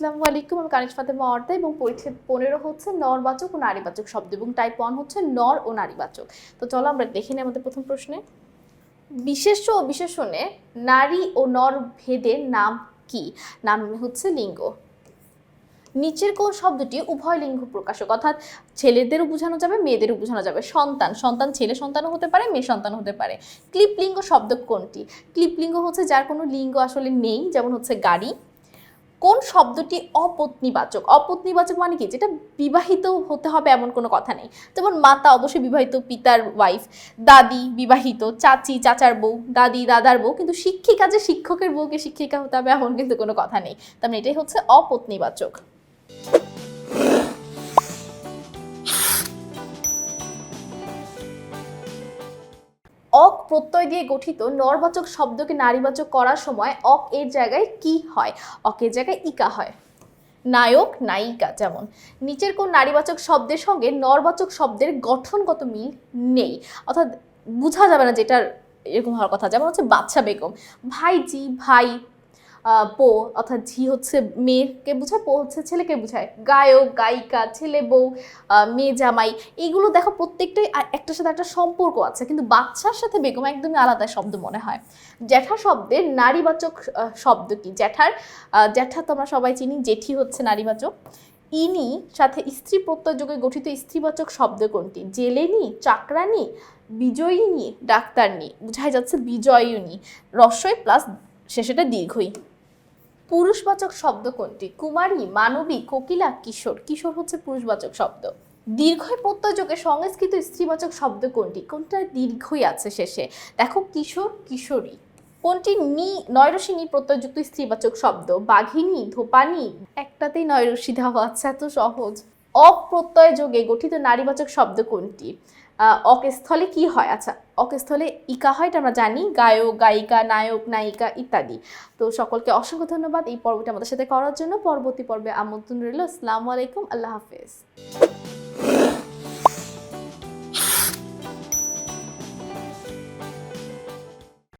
আসসালামু আলাইকুম, আমি কানিজ ফাতেমা অর্দা এবং পরিচ্ছেদ পনেরো হচ্ছে নরবাচক ও নারীবাচক শব্দ এবং টাইপ ওয়ান হচ্ছে নর ও নারীবাচক তো চলো আমরা দেখে নিই আমাদের প্রথম প্রশ্নে। বিশেষ্য ও বিশেষণে নারী ও নর ভেদের নাম কি? নাম হচ্ছে লিঙ্গ। নিচের কোন শব্দটি উভয় লিঙ্গ প্রকাশক? অর্থাৎ ছেলেদেরও বোঝানো যাবে, মেয়েদেরও বোঝানো যাবে। সন্তান সন্তান ছেলে সন্তানও হতে পারে, মেয়ে সন্তান হতে পারে। ক্লিপলিঙ্গ শব্দ কোনটি? ক্লিপলিঙ্গ হচ্ছে যার কোনো লিঙ্গ আসলে নেই, যেমন হচ্ছে গাড়ি। কোন শব্দটি অপত্নীবাচক? অপত্নীবাচক মানে কি? যেটা বিবাহিত হতে হবে এমন কোনো কথা নেই। যেমন মাতা অবশ্যই বিবাহিত, পিতার ওয়াইফ দাদি বিবাহিত, চাচি, চাচার বউ, দাদি, দাদার বউ, কিন্তু শিক্ষিকা যে শিক্ষকের বউকে শিক্ষিকা হতে হবে এমন কিন্তু কোনো কথা নেই। তার মানে এটাই হচ্ছে অপত্নীবাচক। অক প্রত্যয় দিয়ে গঠিত নরবাচক শব্দকে নারীবাচক করার সময় অক এর জায়গায় কি হয়? অকের জায়গায় ইকা হয়। নায়ক, নায়িকা যেমন। নিচের কোন নারীবাচক শব্দের সঙ্গে নরবাচক শব্দের গঠনগত মিল নেই। অর্থাৎ বোঝা যাবে না যেটার এরকম হওয়ার কথা। যেমন হচ্ছে বাচ্চা বেগম। ভাইজি, ভাই পো, অর্থাৎ ঝি হচ্ছে মেয়েকে বোঝায়? পো হচ্ছে ছেলেকে বোঝায়। গায়ক, গায়িকা, ছেলে বউ মেয়ে জামাই, এইগুলো দেখো প্রত্যেকটাই একটার সাথে একটা সম্পর্ক আছে। কিন্তু বাচ্চার সাথে বেগম একদমই আলাদা শব্দ মনে হয়। জ্যাঠা শব্দের নারীবাচক শব্দ কি? জ্যাঠার জ্যাঠা তো আমরা সবাই চিনি, জেঠি হচ্ছে নারীবাচক। ইনি সাথে স্ত্রী প্রত্যয় যোগে গঠিত স্ত্রীবাচক শব্দ কোনটি? জেলেনি, চাকরানি, বিজয়িনী, ডাক্তারনি। বোঝাই যাচ্ছে বিজয়িনী। রস্বই প্লাস শেষেটা দীর্ঘই। পুরুষবাচক শব্দ কোনটি? কুমারী, মানবী, কোকিলা, কিশোর। কিশোর হচ্ছে পুরুষবাচক শব্দ। দীর্ঘ প্রত্যয়যোগে সংস্কৃত স্ত্রীবাচক শব্দ কোনটি? কোনটা দীর্ঘই আছে শেষে? দেখো, কিশোর, কিশোরী। কোনটি? নি নয়রসিনী প্রত্যয়যুক্ত স্ত্রীবাচক শব্দ। বাঘিনী, ধোপানি। একটাতেই নয়রসি দেওয়া আছে, এত সহজ। অপ্রত্যয় যোগে গঠিত নারীবাচক শব্দ কোনটি? অকস্থলে কি হয়? আচ্ছা অকস্থলে ইকা হয়, এটা আমরা জানি। গায়ক, গায়িকা, নায়ক, নায়িকা ইত্যাদি। তো সকলকে অসংখ্য ধন্যবাদ এই পর্বটা আমাদের সাথে করার জন্য। পরবর্তী পর্বে আমন্ত্রণ রইল। আসসালামু আলাইকুম। আল্লাহ হাফেজ।